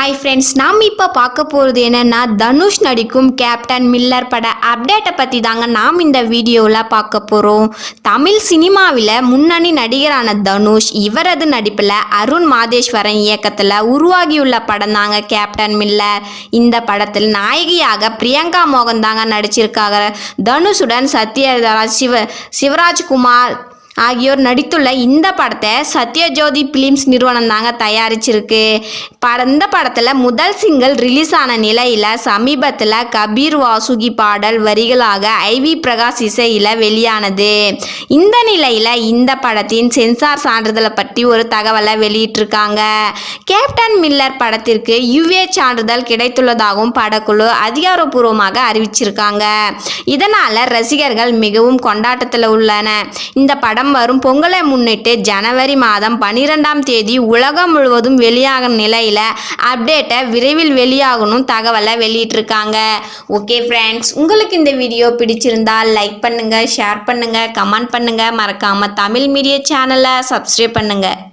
Hi friends நாம் இப்போ பார்க்க போகிறது என்னென்னா தனுஷ் நடிக்கும் கேப்டன் மில்லர் பட அப்டேட்டை பற்றி தாங்க நாம் இந்த வீடியோவில் பார்க்க போகிறோம் தமிழ் சினிமாவில் முன்னணி நடிகரான தனுஷ் இவரது நடிப்பில் அருண் மாதேஸ்வரன் இயக்கத்தில் உருவாகியுள்ள படம் தாங்க கேப்டன் மில்லர் இந்த படத்தில் நாயகியாக பிரியங்கா மோகன் தாங்க நடிச்சிருக்காங்க தனுஷுடன் சத்யராஜ் சிவ சிவராஜ்குமார் ஆகியோர் நடித்துள்ள இந்த படத்தை சத்யஜோதி பிலிம்ஸ் நிறுவனம் தாங்க தயாரிச்சிருக்கு. பட இந்த படத்தில் முதல் சிங்கிள் ரிலீஸ் ஆன நிலையில் சமீபத்தில் கபீர் வாசுகி பாடல் வரிகளாக ஐவி பிரகாஷ் இசையில் வெளியானது. இந்த நிலையில் இந்த படத்தின் சென்சார் சான்றிதழை பற்றி ஒரு தகவலை வெளியிட்டிருக்காங்க. கேப்டன் மில்லர் படத்திற்கு யுஏ சான்றிதழ் கிடைத்துள்ளதாகவும் படக்குழு அதிகாரப்பூர்வமாக அறிவிச்சிருக்காங்க. இதனால் ரசிகர்கள் மிகவும் கொண்டாட்டத்தில் உள்ளன. இந்த படம் வரும் பொங்கலை முன்னிட்டு ஜனவரி மாதம் பன்னிரெண்டாம் தேதி உலகம் முழுவதும் வெளியாகும் நிலையில் அப்டேட்டை விரைவில் வெளியாகணும் தகவலை வெளியிட்டிருக்காங்க. ஓகே ஃப்ரெண்ட்ஸ் உங்களுக்கு இந்த வீடியோ பிடிச்சிருந்தால் லைக் பண்ணுங்கள் ஷேர் பண்ணுங்கள் கமெண்ட் பண்ணுங்கள் மறக்காமல் தமிழ் மீடியா சேனலை சப்ஸ்கிரைப் பண்ணுங்கள்